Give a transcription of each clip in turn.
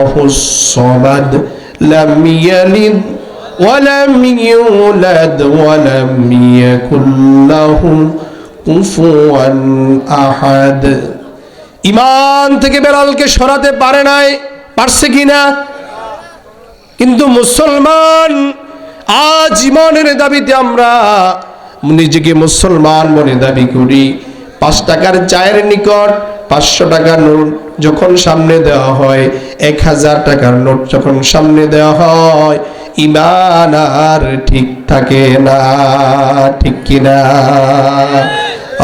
الصمد لم يلد ولم يولد ولم يكن له كفوا أحد ইমান থেকে বেড়ালকে সরাতে পারে নাই পারছে কিনা কিন্তু মুসলমান আজ ইমানের দাবিতে আমরা নিজেকে মুসলমান মনে দাবি করি পাঁচ টাকার চায়ের নিকট পাঁচশো টাকার নোট যখন সামনে দেওয়া হয় এক হাজার টাকার নোট যখন সামনে দেওয়া হয় ইমান আর ঠিক থাকে না ঠিক কিনা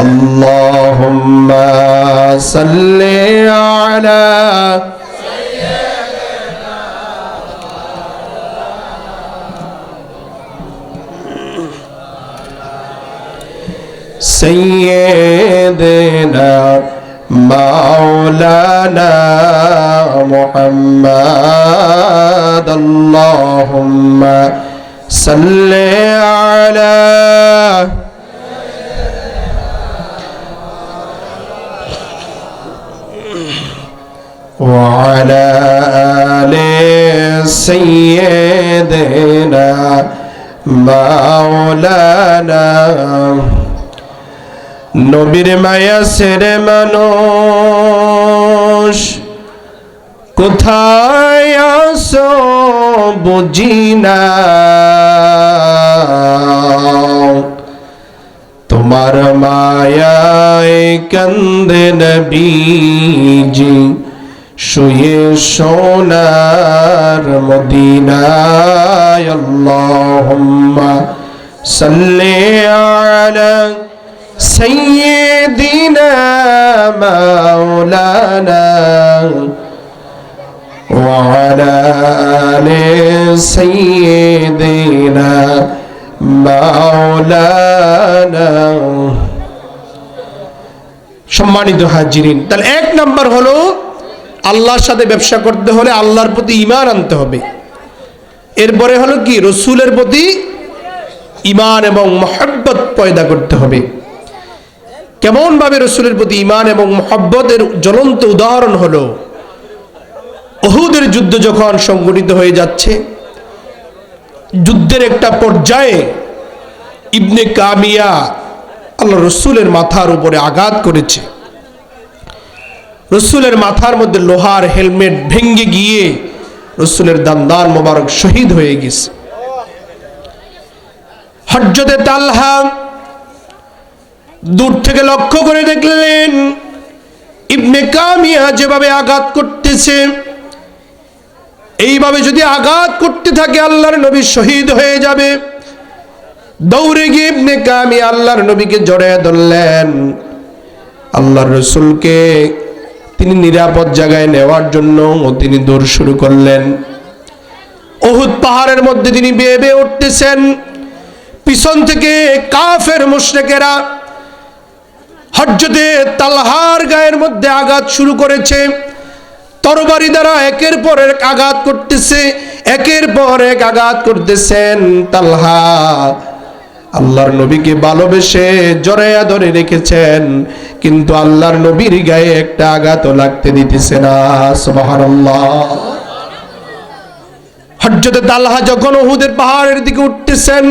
আল্লাহুম্মা সাল্লি আলা سيدنا مولانا محمد اللهم صل على وعلى آل سيدنا مولانا নবীর মায়া সেরে মানুষ। কোথায় আসো বুঝি না। তোমার মায়ায় কান্দে নবীজি, শুয়ে সোনার মদিনায়। আল্লাহুম্মা সাল্লি আলা سيدنا مولانا وعلى آل سيدنا مولانا সম্মানিত হাজিরিন তাহলে এক নাম্বার হলো আল্লাহর সাথে ব্যবসা করতে হলে আল্লাহর প্রতি ইমান আনতে হবে এরপরে হলো কি রসুলের প্রতি ইমান এবং মহাব্বত পয়দা করতে হবে কেমন ভাবে রসুলের প্রতি ইমান এবং মহব্বতের জ্বলন্ত উদাহরণ হলো অহুদের যুদ্ধ যখন সংগঠিত হয়ে যাচ্ছে, যুদ্ধের একটা পর্যায়ে ইবনে কামিয়া আল্লাহ রসুলের মাথার উপরে আঘাত করেছে। রসুলের মাথার মধ্যে লোহার হেলমেট ভেঙ্গে গিয়ে রসুলের দান্দান মোবারক শহীদ হয়ে গেছে। হজ্জতে তালহা দূর থেকে লক্ষ্য করে দেখলেন ইবনে কামিয়া যেভাবে আঘাত করতেছে, এইভাবে যদি আঘাত করতে থাকে আল্লাহর নবী শহীদ হয়ে যাবে। দৌড়ে গিয়ে ইবনে কামিয়া আল্লাহর নবীকে জড়ায় ধরলেন। আল্লাহর রসুলকে তিনি নিরাপদ জায়গায় নেওয়ার জন্য তিনি দৌড় শুরু করলেন। অহুদ পাহাড়ের মধ্যে তিনি বেয়ে বেয়ে উঠতেছেন। পিছন থেকে কাফের মুশরেকেরা হজ্জতে তালহার গায়ের মধ্যে আঘাত শুরু করেছে। তরবারি দ্বারা একের পর এক আঘাত করতেছে, একের পর এক আঘাত করতেছেন তালহা। আল্লাহর নবীকে ভালোবেসে জড়াইয়া ধরে রেখেছেন, কিন্তু আল্লাহর নবীর গায়ে একটা আঘাতও লাগতে দিতেছে না, সুবহানাল্লাহ। হজ্জতে তালহা যখন ওহুদের পাহাড়ের দিকে উঠতেছেন,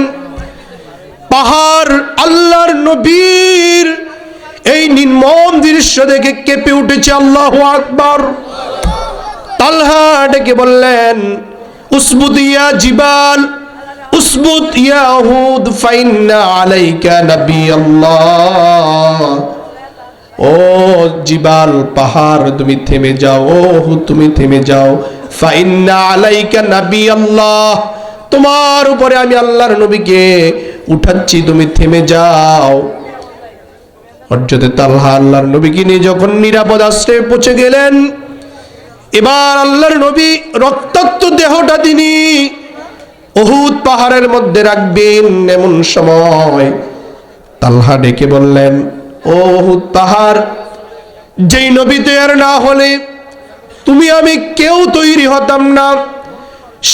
পাহাড় আল্লাহর নবীর এই নির্মম দৃশ্য দেখে কেঁপে উঠেছে আল্লাহ আকবর। তালহা ডেকে বললেন, উসবুত ইয়া জিবাল, উসবুত ইয়া হুদ, ফাইন্না আলাইকা নবী আল্লাহ। ও জিবাল পাহাড়, তুমি থেমে যাও, ও তুমি থেমে যাও। ফাইন্না আলাইকা নবী আল্লাহ, তোমার উপরে আমি আল্লাহর নবীকে উঠাচ্ছি, তুমি থেমে যাও। হজরতে তালহা আল্লাহর নবীকে নিয়ে যখন নিরাপদ আশ্রয়ে পৌঁছে গেলেন, এবার আল্লাহর নবী রক্তাক্ত দেহটা তিনি অহুদ পাহাড়ের মধ্যে রাখবেন এমন সময় তালহা ডেকে বললেন, ও অহুদ পাহাড়, যেই নবী তৈয়ার না হলে তুমি আমি কেউ তৈরি হতাম না।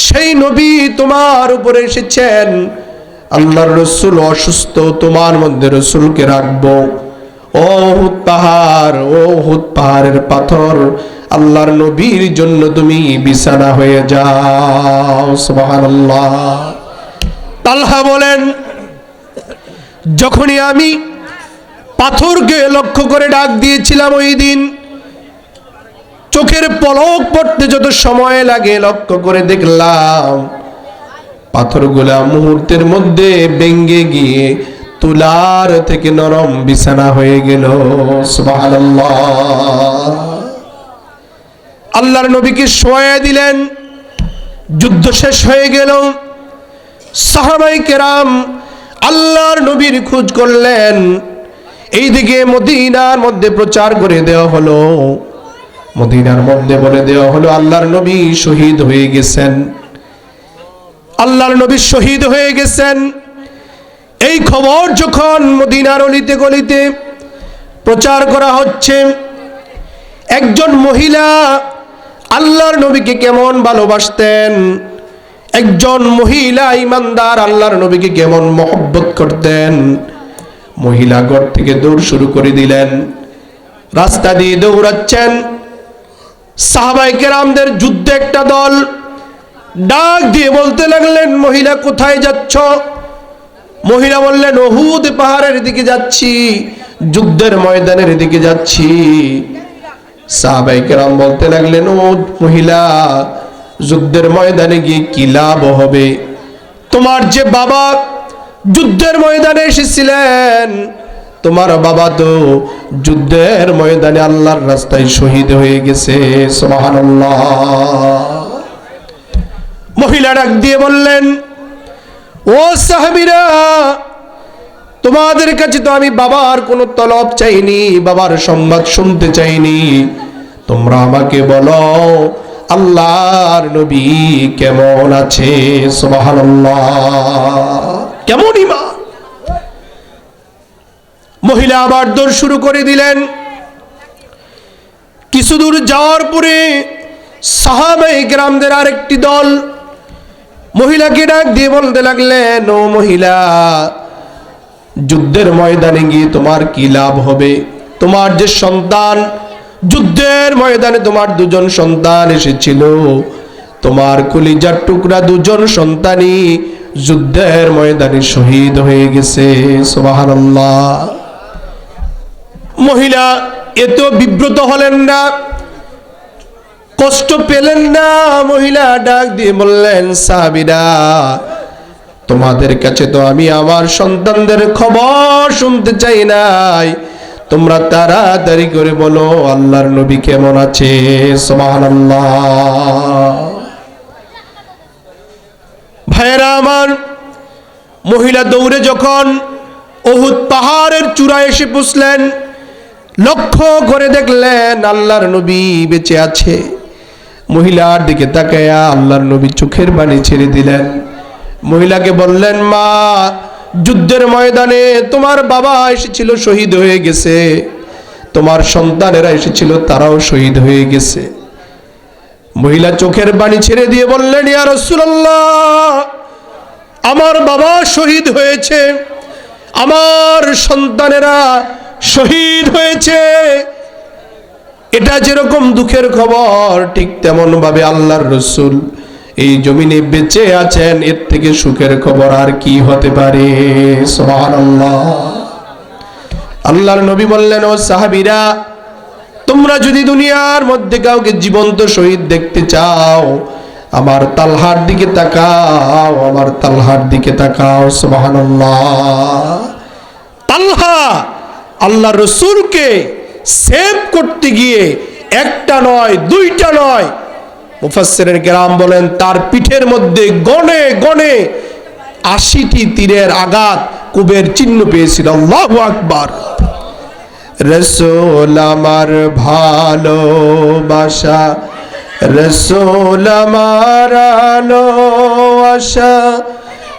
সেই নবী তোমার উপরে এসেছেন। আল্লাহর রসুল অসুস্থ, তোমার মধ্যে রসুলকে রাখব। ও হুদ পাহাড় ও হুদ পাহাড়ের পাথর। আল্লাহর নবীর জন্য তুমি বিছানা হয়ে যাও, সুবহানাল্লাহ। তালহা বলেন, যখনই আমি পাথরকে লক্ষ্য করে ডাক দিয়েছিলাম ওই দিন, চোখের পলক পড়তে যত সময় লাগে লক্ষ্য করে দেখলাম, পাথরগুলা মুহূর্তের মধ্যে বেঙ্গে গিয়ে তুলার থেকে নরম বিছানা হয়ে গেল। আল্লাহর নবীকে শোয়া দিলেন। যুদ্ধ শেষ হয়ে গেল। সাহাবাই কেরাম আল্লাহর নবীর খোঁজ করলেন। এইদিকে মদিনার মধ্যে প্রচার করে দেওয়া হলো। মদিনার মধ্যে বলে দেওয়া হলো, আল্লাহর নবী শহীদ হয়ে গেছেন। আল্লাহর নবী শহীদ হয়ে গেছেন। এই খবর যখন মদিনার অলিতে গলিতে প্রচার করা হচ্ছে, একজন মহিলা আল্লাহর নবীকে কেমন ভালোবাসতেন? একজন মহিলা ইমানদার আল্লাহর নবীকে কেমন মহব্বত করতেন? মহিলা ঘর থেকে দৌড় শুরু করে দিলেন, রাস্তা দিয়ে দৌড়াচ্ছেন। সাহাবাই কেরামদের যুদ্ধে একটা দল ডাক দিয়ে বলতে লাগলেন, মহিলা, কোথায় যাচ্ছ? মহিলা বললেন অহুদ পাহাড়ের দিকে যাচ্ছি, যুদ্ধের ময়দানের দিকে যাচ্ছি। সাহাবাই কেরাম বলতে লাগলেন ও মহিলা, যুদ্ধের ময়দানে গিয়ে কি লাভ হবে? তোমার যে বাবা যুদ্ধের ময়দানে এসেছিলেন, তোমার বাবা তো যুদ্ধের ময়দানে আল্লাহর রাস্তায় শহীদ হয়ে গেছে। মহিলা ডাক দিয়ে বললেন ও সাহাবিরা, তোমাদের কাছে তো আমি বাবার কোনো তলব চাইনি, বাবার সংবাদ শুনতে চাইনি। তোমরা আমাকে বলো, আল্লাহর নবী কেমন আছে? কেমন ইমান মহিলা আবার দৌড় শুরু করে দিলেন। কিছু দূর যাওয়ার পরে সাহাবাই গ্রামদের আরেকটি দল মহিলাকে ডাক দিয়ে বলতে লাগলেন ও মহিলা, যুদ্ধের ময়দানে গিয়ে তোমার কি লাভ হবে? তোমার যে সন্তান, যুদ্ধের ময়দানে তোমার দুজন সন্তান এসেছিল। তোমার কলিজার টুকরা দুজন সন্তানই যুদ্ধের ময়দানে শহীদ হয়ে গেছে। সুবহানাল্লাহ। মহিলা, এত বিব্রত হলেন না। কষ্ট পেলেন না, মহিলা ডাক দিয়ে বললেন, সাহাবিরা, তোমাদের কাছে তো আমি আমার সন্তানদের খবর শুনতে চাই নাই। তোমরা তাড়াতাড়ি করে বলো, আল্লাহর নবী কেমন আছে? ভাইয়েরা আমার, মহিলা দৌড়ে যখন অহুদ পাহাড়ের চূড়ায় এসে পুষলেন, লক্ষ্য করে দেখলেন, আল্লাহর নবী বেঁচে আছে। মহিলার দিকে তাকায়া আল্লাহর নবী চোখের বাণী ছেড়ে দিলেন। মহিলাকে বললেন, মা, যুদ্ধের ময়দানে তোমার বাবা এসেছিল, শহীদ হয়ে গেছে। তোমার সন্তানেরা এসেছিল, তারাও শহীদ হয়ে গেছে। মহিলা চোখের বাণী ছেড়ে দিয়ে বললেন, ইয়া রাসূলুল্লাহ, আমার বাবা শহীদ হয়েছে, আমার সন্তানেরা শহীদ হয়েছে এটা যেরকম দুঃখের খবর, ঠিক তেমন ভাবে আল্লাহর রসুল এই জমিনে বেঁচে আছেন, এর থেকে সুখের খবর আর কি হতে পারে? আল্লাহর নবী বললেন, ও সাহাবীরা, তোমরা যদি দুনিয়ার মধ্যে কাউকে জীবন্ত শহীদ দেখতে চাও, আমার তালহার দিকে তাকাও, আমার তালহার দিকে তাকাও, সুবহানাল্লাহ। তালহা আল্লাহ রসুলকে সেভ করতে গিয়ে একটা নয়, দুইটা নয়। মুফাসসিরের গ্রাম বলেন, তার পিঠের মধ্যে গনে গনে আশিটি তীরের আঘাত, কুবের চিহ্ন পেয়েছিল। আল্লাহু আকবার। রসোল আমার ভালোবাসা, রসোল আমার আলো আশা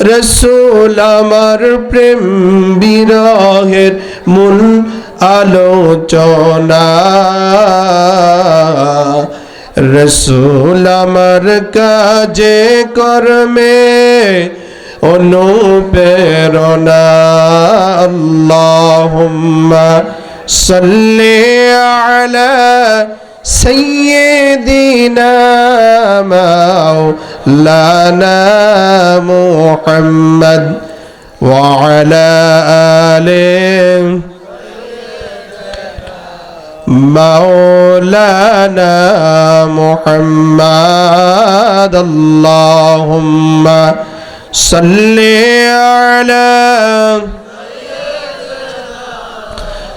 রসুল আমার প্রেম বিরহের মূল আলোচনা। রসুল আমার কাজে কর্মে অনুপ্রেরণা। আল্লাহুম্মা সাল্লি আলা সাইয়্যিদিনা মাও مولانا محمد وعلى آله مولانا محمد. اللهم صل على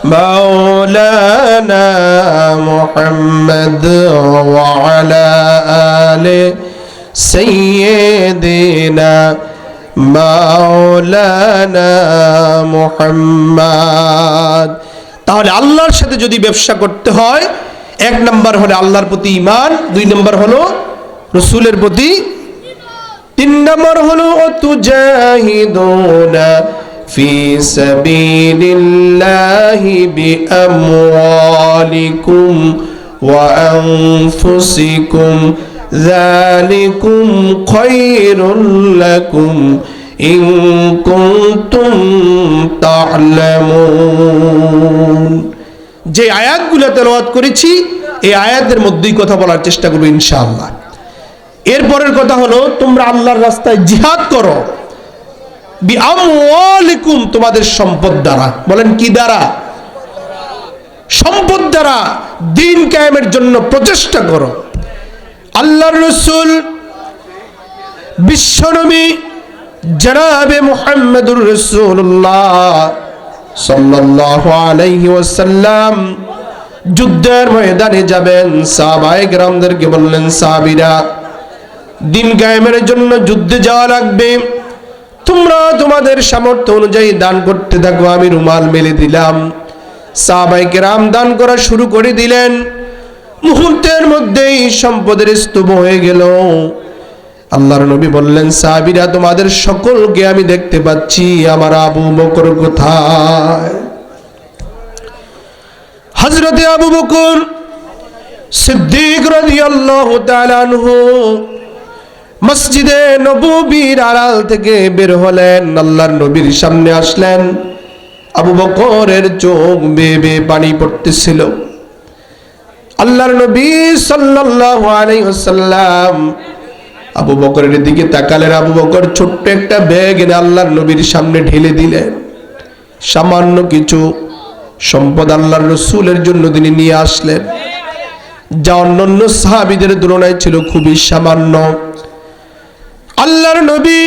مولانا محمد وعلى آل سيدنا مولانا محمد তাহলে আল্লাহর সাথে যদি ব্যবসা করতে হয় এক নম্বর হলো আল্লাহর প্রতি ইমান দুই নম্বর হলো রসুলের প্রতি তিন নম্বর হলো অতুজাহিদুনা في سبيل الله بأموالكم وأنفسكم ذلكم خير لكم إن كنتم تعلمون যে আয়াতগুলো তেলাওয়াত করেছি এই আয়াতের মধ্যেই কথা বলার চেষ্টা করবো ইনশাআল্লাহ এরপরের কথা হলো তোমরা আল্লাহর রাস্তায় জিহাদ করো বিআমওয়ালিকুম তোমাদের সম্পদ দ্বারা বলেন কি দ্বারা সম্পদ দ্বারা দিন কায়েমের জন্য প্রচেষ্টা করো আল্লাহর রসুল বিশ্বনবী জনাবে মুহাম্মদুর রসুল্লাহ সাল্লাল্লাহু আলাইহি ওয়াসাল্লাম যুদ্ধের ময়দানে যাবেন। সাহাবায়ে গ্রামদেরকে বললেন, সাহাবীরা, দিন কায়েমের জন্য যুদ্ধে যাওয়া লাগবে। তোমরা তোমাদের সামর্থ্য অনুযায়ী দান করতে থাকো। আমি রুমাল মেলে দিলাম। সাহাবাইকে রাম দান করা শুরু করে দিলেন। মুহূর্তের মধ্যেই সম্পদের স্তূপ হয়ে গেল। আল্লাহর নবী বললেন, সাহাবিরা, তোমাদের সকলকে আমি দেখতে পাচ্ছি, আমার আবু বকর কোথায়? হজরতে আবু বকর সিদ্দিক রাদিয়াল্লাহু তাআলা আনহু মসজিদে নবীর আড়াল থেকে বের হলেন। আল্লাহর নবীর সামনে আসলেন। আবু বকরের চোখ বেয়ে বেয়ে পানি পড়তেছিল। আল্লাহর নবী সাল্লাল্লাহু আলাইহি ওয়াসাল্লাম আবু বকরের দিকে তাকালেন। আবু বকর ছোট্ট একটা ব্যাগ এনে আল্লাহর নবীর সামনে ঢেলে দিলেন। সামান্য কিছু সম্পদ আল্লাহর রসুলের জন্য তিনি নিয়ে আসলেন। যা অন্যান্য সাহাবিদের তুলনায় ছিল খুবই সামান্য। আল্লাহর নবী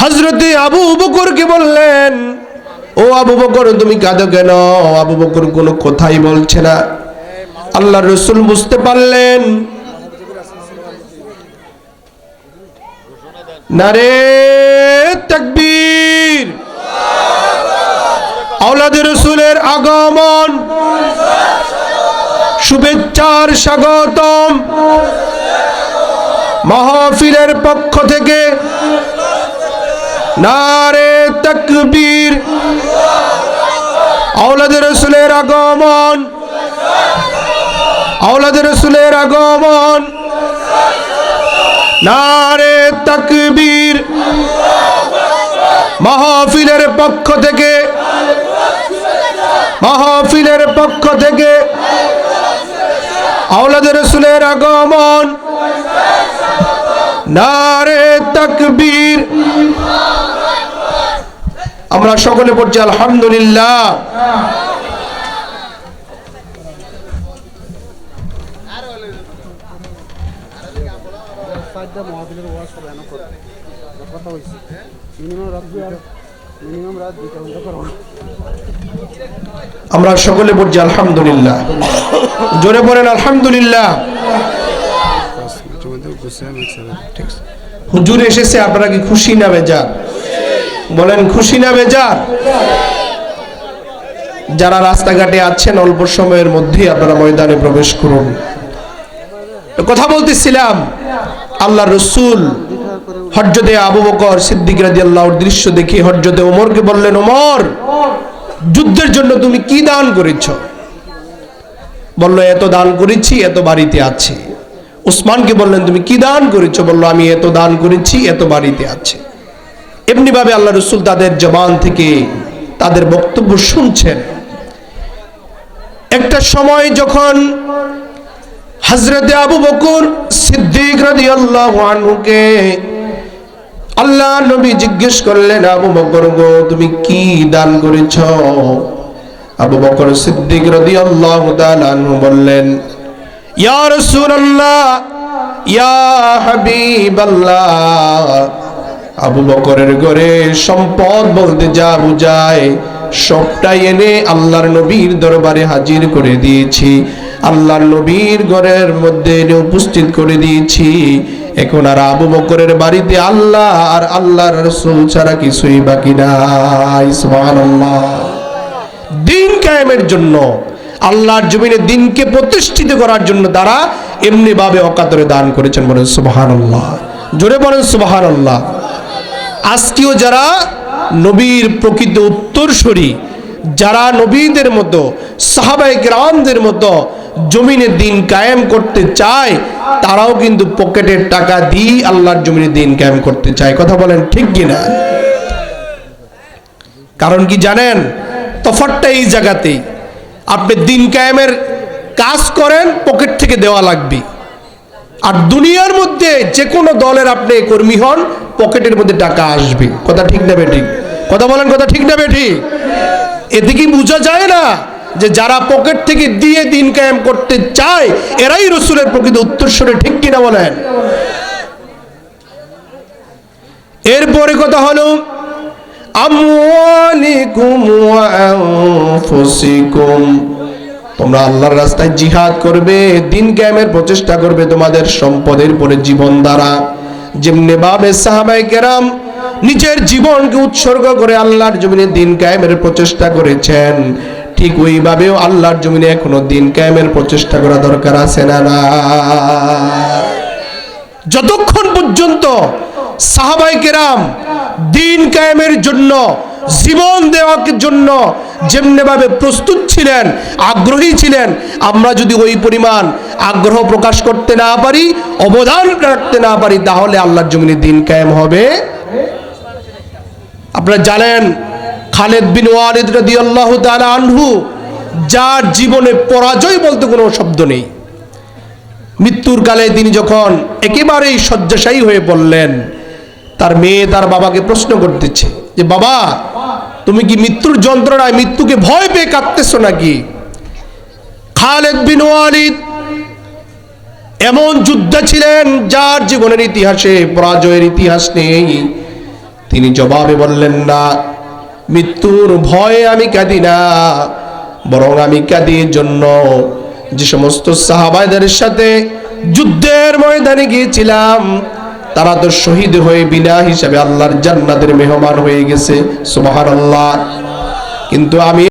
হজরতে আবু বকরকে বললেন, ও আবু বকর, তুমি কাঁদো কেন? আবু বকর কোনো কথাই বলছে না। আল্লাহ রসুল বুঝতে পারলেন। নারে তাকবীর। আওলাদের রসুলের আগমন। শুভেচ্ছার স্বাগতম। মাহফিলের পক্ষ থেকে নারে তকবীর। আওলাদের রসুলের আগমন। আওলাদের রসুলের আগমন। নারে তকবীর। মাহফিলের পক্ষ থেকে। মাহফিলের পক্ষ থেকে। আওলাদের রসুলের আগমন। নারে তকবীর। আমরা সকলে পড়ছি আলহামদুলিল্লাহ। কথা হয়েছে মিনিমাম রাত মিনিমাম রাত দুইটা ঘণ্টা করা আমরা সকলে বলছি আলহামদুলিল্লাহ। জোরে পড়েন আলহামদুলিল্লাহ। হুজুর এসেছে, আপনারা কি খুশি না বেজার? বলেন, খুশি না বেজার? যারা রাস্তাঘাটে আছেন, অল্প সময়ের মধ্যেই আপনারা ময়দানে প্রবেশ করুন। কথা বলতেছিলাম আল্লাহ রসুল পরে আবু বকর সিদ্দিক রাজি আল্লাহর দৃশ্য দেখে হজরতে ওমরকে বললেন ওমর যুদ্ধের জন্য তুমি কি দান করেছ? বলল এত দান করেছি এত বাড়িতে আছে। উসমানকে বললেন তুমি কি দান করেছ? বলল আমি এত দান করেছি এত বাড়িতে আছে। এমনি ভাবে আল্লাহ রসুল তাদের জবান থেকে তাদের বক্তব্য শুনছেন। একটা সময় যখন হজরতে আবু বকুর সিদ্দিক আনহুকে আল্লাহ নবী জিজ্ঞেস করলেন, আবু বকর গো, তুমি কি দান করেছ? আবু বকর সিদ্দিক তাআলা আনহু বললেন, ইয়া রাসূলুল্লাহ, ইয়া হাবিবাল্লাহ। আবু বকরের ঘরে সম্পদ বলতে যা বুঝায় সবটাই এনে আল্লাহর নবীর দরবারে হাজির করে দিয়েছি। আল্লাহর নবীর ঘরের মধ্যে এনে উপস্থিত করে দিয়েছি। এখন আর আবু বকরের বাড়িতে আল্লাহ আর আল্লাহর রসুল ছাড়া কিছুই বাকি নাই দিন কায়েমের জন্য, আল্লাহর জমিনে দিনকে প্রতিষ্ঠিত করার জন্য তারা এমনি ভাবে অকাতরে দান করেছেন বলেন, সুবহানাল্লাহ। জোরে বলেন, সুবহানাল্লাহ। আজকেও যারা নবীর প্রকৃত উত্তরসূরি যারা নবীদের মতো সাহাবাই গ্রামদের মতো জমিনে দিন কায়েম করতে চায়, তারাও কিন্তু পকেটের টাকা দিয়ে আল্লাহর জমিনে দিন কায়েম করতে চায়। কথা বলেন ঠিক কিনা? কারণ কি জানেন? তফাতটা এই জায়গাতেই। আপনি দিন কায়েমের কাজ করেন, পকেট থেকে দেওয়া লাগবে। আর দুনিয়ার মধ্যে যে কোনো দলের আপনি কর্মী হন, পকেটের মধ্যে টাকা আসবে। কথা ঠিক না বেঠিক? কথা বলেন, কথা ঠিক না বেঠিক? এতে কি বোঝা যায় না যে যারা পকেট থেকে দিয়ে দিন কায়েম করতে চায়, এরাই রসুলের প্রকৃত উত্তরস্বরে ঠিক কিনা বলেন? এরপরে কথা হলো, আমওয়ালিকুম ওয়া তোমরা আল্লাহর রাস্তায় জিহাদ করবে, দিন কায়েমের প্রচেষ্টা করবে তোমাদের সম্পদের পরে জীবন দ্বারা। যেমনি ভাবে সাহাবাই কেরাম নিজের জীবনকে উৎসর্গ করে আল্লাহর জমিনে দিন কায়েমের প্রচেষ্টা করেছেন। ঠিক ওইভাবেও আল্লাহর জমিনে এখনও দিন কায়েমের প্রচেষ্টা করা দরকার আছে না না? যতক্ষণ পর্যন্ত সাহাবাই কেরাম দিন কায়েমের জন্য জীবন দেওয়ার জন্য যেমনি ভাবে প্রস্তুত ছিলেন, আগ্রহী ছিলেন, আমরা যদি ওই পরিমাণ আগ্রহ প্রকাশ করতে না পারি, অবদান রাখতে না পারি, তাহলে আল্লাহর জমিনে দিন কায়েম হবে। আপনারা জানেন, খালেদ বিন ওয়ালিদ রাদিয়াল্লাহু তাআলা আনহু, যার জীবনে পরাজয় বলতে কোনো শব্দ নেই। মৃত্যুর কালে তিনি যখন একেবারেই শয্যাশায়ী হয়ে পড়লেন, তার মেয়ে তার বাবাকে প্রশ্ন করতেছে যে, বাবা তুমি কি মৃত্যুর যন্ত্রণায় মৃত্যুকে ভয় পেয়ে কাঁদতেছো নাকি? খালেদ বিন ওয়ালিদ এমন যোদ্ধা ছিলেন যার জীবনের ইতিহাসে পরাজয়ের ইতিহাস নেই। তিনি জবাবে বললেন, না, মৃত্যুর ভয়ে আমি কাঁদি না, বরং আমি কাঁদি জন্য যে সমস্ত সাহাবাইদের সাথে যুদ্ধের ময়দানে গিয়েছিলাম তারা তো শহীদ হয়ে বিনা হিসাবে আল্লাহর জান্নাতের মেহমান হয়ে গেছে সুবহানাল্লাহ। কিন্তু আমি